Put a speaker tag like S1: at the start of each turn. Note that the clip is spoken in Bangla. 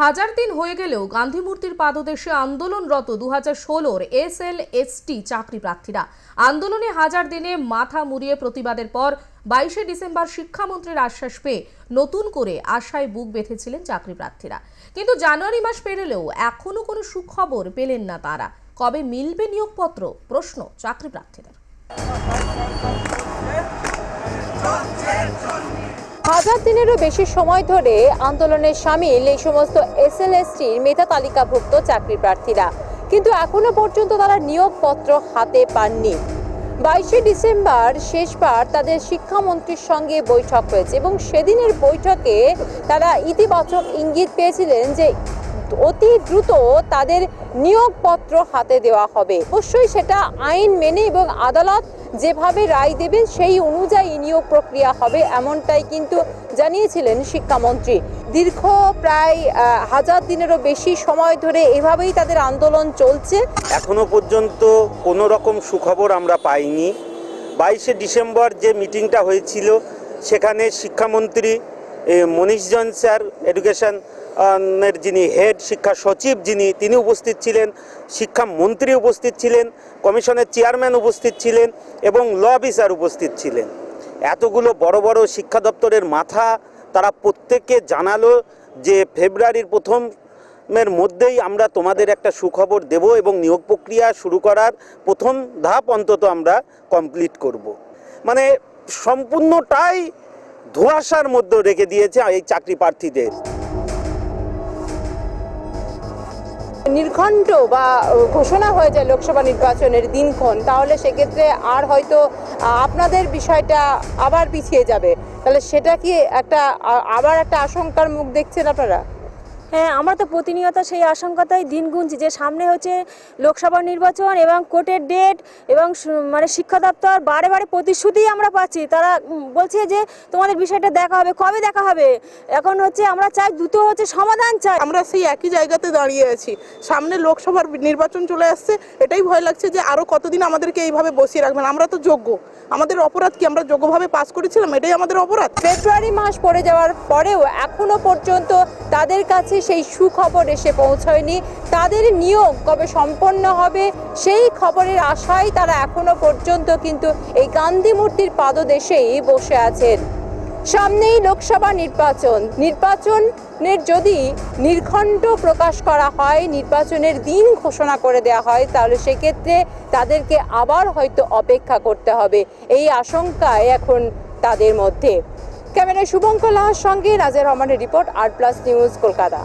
S1: হাজার দিন হয়ে গেলেও গান্ধী মূর্তির পাদদেশে আন্দোলনরত দু হাজার ষোলোর এস এল এসটি চাকরি প্রার্থীরা। আন্দোলনে হাজার দিনে মাথা মুড়িয়ে প্রতিবাদের পর বাইশে ডিসেম্বর শিক্ষামন্ত্রীর আশ্বাস পেয়ে নতুন করে আশায় বুক বেঁধেছিলেন চাকরি প্রার্থীরা। কিন্তু জানুয়ারি মাস পেরোলেও এখনও কোনো সুখবর পেলেন না তারা। কবে মিলবে নিয়োগপত্র? প্রশ্ন চাকরি প্রার্থীদের।
S2: হাজার দিনেরও বেশি সময় ধরে আন্দোলনের সামিল এই সমস্ত এস এসএলএসটির মেধা তালিকাভুক্ত চাকরি প্রার্থীরা। কিন্তু এখনও পর্যন্ত তারা নিয়োগপত্র হাতে পাননি। বাইশে ডিসেম্বর শেষবার তাদের শিক্ষামন্ত্রীর সঙ্গে বৈঠক হয়েছে এবং সেদিনের বৈঠকে তারা ইতিবাচক ইঙ্গিত পেয়েছিলেন যে অতি দ্রুত তাদের নিয়োগপত্র হাতে দেওয়া হবে। অবশ্যই সেটা আইন মেনে এবং আদালত যেভাবে রায় দেবে সেই অনুযায়ী নিয়োগ প্রক্রিয়া হবে এমনটাই কিন্তু জানিয়েছিলেন শিক্ষামন্ত্রী। দীর্ঘ প্রায় হাজার দিনেরও বেশি সময় ধরে এভাবেই তাদের আন্দোলন চলছে।
S3: এখনও পর্যন্ত কোনো রকম সুখবর আমরা পাইনি। বাইশে ডিসেম্বর যে মিটিংটা হয়েছিল, সেখানে শিক্ষামন্ত্রী মনীষজন স্যার, এডুকেশন এর যিনি হেড শিক্ষা সচিব, যিনি, তিনি উপস্থিত ছিলেন শিক্ষামন্ত্রী উপস্থিত ছিলেন, কমিশনের চেয়ারম্যান উপস্থিত ছিলেন এবং ল অফিসার উপস্থিত ছিলেন এতগুলো বড় বড় শিক্ষা দপ্তরের মাথা তারা প্রত্যেককে জানালো যে ফেব্রুয়ারির প্রথম এর মধ্যেই আমরা তোমাদের একটা সুখবর দেব এবং নিয়োগ প্রক্রিয়া শুরু করার প্রথম ধাপ অন্তত আমরা কমপ্লিট করব। মানে সম্পূর্ণটাই ধোঁয়াশার মধ্যে রেখে দিয়েছে এই চাকরি প্রার্থীদের
S2: নির্ঘণ্ট বা ঘোষণা হয়ে যায় লোকসভা নির্বাচনের দিনক্ষণ, তাহলে সেক্ষেত্রে আর হয়তো আপনাদের বিষয়টা আবার পিছিয়ে যাবে। তাহলে সেটা কি একটা আবার একটা আশঙ্কার মুখ দেখছেন আপনারা?
S4: আমরা তো প্রতিনিয়ত সেই আশঙ্কাতেই দিন গুনছি যে সামনে হচ্ছে লোকসভা নির্বাচন এবং কোর্টের ডেট এবং মানে শিক্ষা দপ্তর বারে বারে প্রতিশ্রুতি আমরা পাচ্ছি। তারা বলছে যে তোমাদের বিষয়টা দেখা হবে কবে দেখা হবে? এখন হচ্ছে আমরা চাই দ্রুত হচ্ছে সমাধান চাই।
S5: আমরা সেই একই জায়গাতে দাঁড়িয়ে আছি। সামনে লোকসভার নির্বাচন চলে আসছে এটাই ভয় লাগছে যে আরও কতদিন আমাদেরকে এইভাবে বসিয়ে রাখবেন। আমরা তো যোগ্য। আমাদের অপরাধ কি? আমরা যোগ্যভাবে পাস করেছিলাম? এটাই আমাদের অপরাধ।
S2: ফেব্রুয়ারি মাস পড়ে যাওয়ার পরেও এখনও পর্যন্ত তাদের কাছে সেই সুখবর এসে পৌঁছয়নি। তাদের নিয়োগ কবে সম্পন্ন হবে সেই খবরের আশায় তারা এখনও পর্যন্ত কিন্তু এই গান্ধী মূর্তির পাদদেশেই বসে আছেন। সামনেই লোকসভা নির্বাচন। নির্বাচনের যদি নির্ঘণ্ট প্রকাশ করা হয়, নির্বাচনের দিন ঘোষণা করে দেওয়া হয়, তাহলে সেক্ষেত্রে তাদেরকে আবার হয়তো অপেক্ষা করতে হবে। এই আশঙ্কায় এখন তাদের মধ্যে। ক্যামেরায় শুভঙ্কর লাহার সঙ্গে নাজের রহমানের রিপোর্ট আট প্লাস নিউজ কলকাতা।